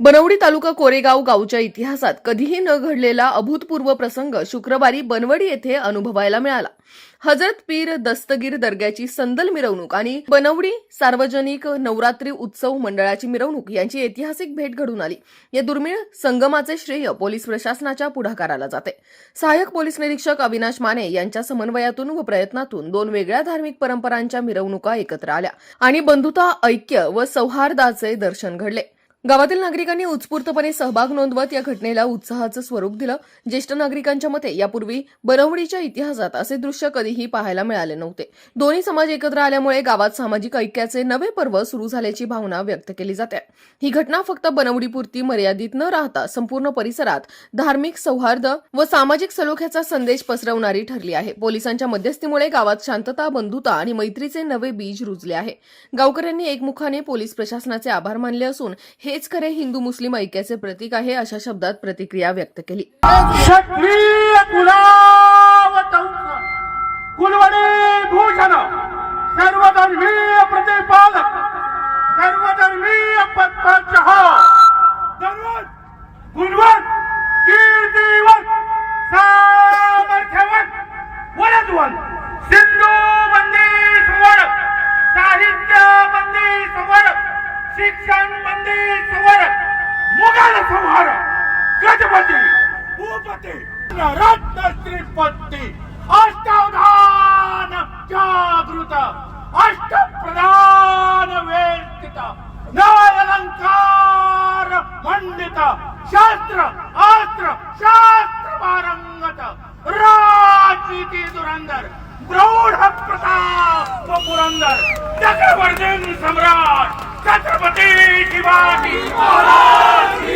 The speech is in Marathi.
बनवडी तालुका कोरेगाव गावच्या इतिहासात कधीही न घडलेला अभूतपूर्व प्रसंग शुक्रवारी बनवडी येथे अनुभवायला मिळाला. हजरत पीर दस्तगीर दर्ग्याची संदल मिरवणूक आणि बनवडी सार्वजनिक नवरात्री उत्सव मंडळाची मिरवणूक यांची ऐतिहासिक भेट घडून आली. या दुर्मिळ संगमाचे श्रेय पोलीस प्रशासनाच्या पुढाकाराला जाते. सहाय्यक पोलीस निरीक्षक अविनाश माने यांच्या समन्वयातून व प्रयत्नातून दोन वेगळ्या धार्मिक परंपरांच्या मिरवणुका एकत्र आल्या आणि बंधुता ऐक्य व सौहार्दाचे दर्शन घडले. गावातील नागरिकांनी उत्स्फूर्तपणे सहभाग नोंदवत या घटनेला उत्साहाचं स्वरूप दिलं. ज्येष्ठ नागरिकांच्या मते यापूर्वी बनवडीच्या इतिहासात असे दृश्य कधीही पाहायला मिळाले नव्हते. दोन्ही समाज एकत्र आल्यामुळे गावात सामाजिक ऐक्याचे नवे पर्व सुरू झाल्याची भावना व्यक्त केली जाते. ही घटना फक्त बनवडीपुरती मर्यादित न राहता संपूर्ण परिसरात धार्मिक सौहार्द व सामाजिक सलोख्याचा संदेश पसरवणारी ठरली आहे. पोलिसांच्या मध्यस्थीमुळे गावात शांतता बंधुता आणि मैत्रीचे नवे बीज रुजले आहे. गावकऱ्यांनी एकमुखाने पोलीस प्रशासनाचे आभार मानले असून हेच खरे हिंदू मुस्लिम ऐक्याचे प्रतीक आहे अशा शब्दात प्रतिक्रिया व्यक्त केली. भूपती रत्न श्रीपती अष्टावधान जागृत. अष्टप्रधान वेष्टित. नायलंकार अलंकार मंडित. शास्त्र अस्त्र शास्त्र पारंगत. राजनीती धुरंधर. प्रौढ प्रताप पुरंदर. चक्रवर्धन सम्राट छत्रपती शिवाजी महाराज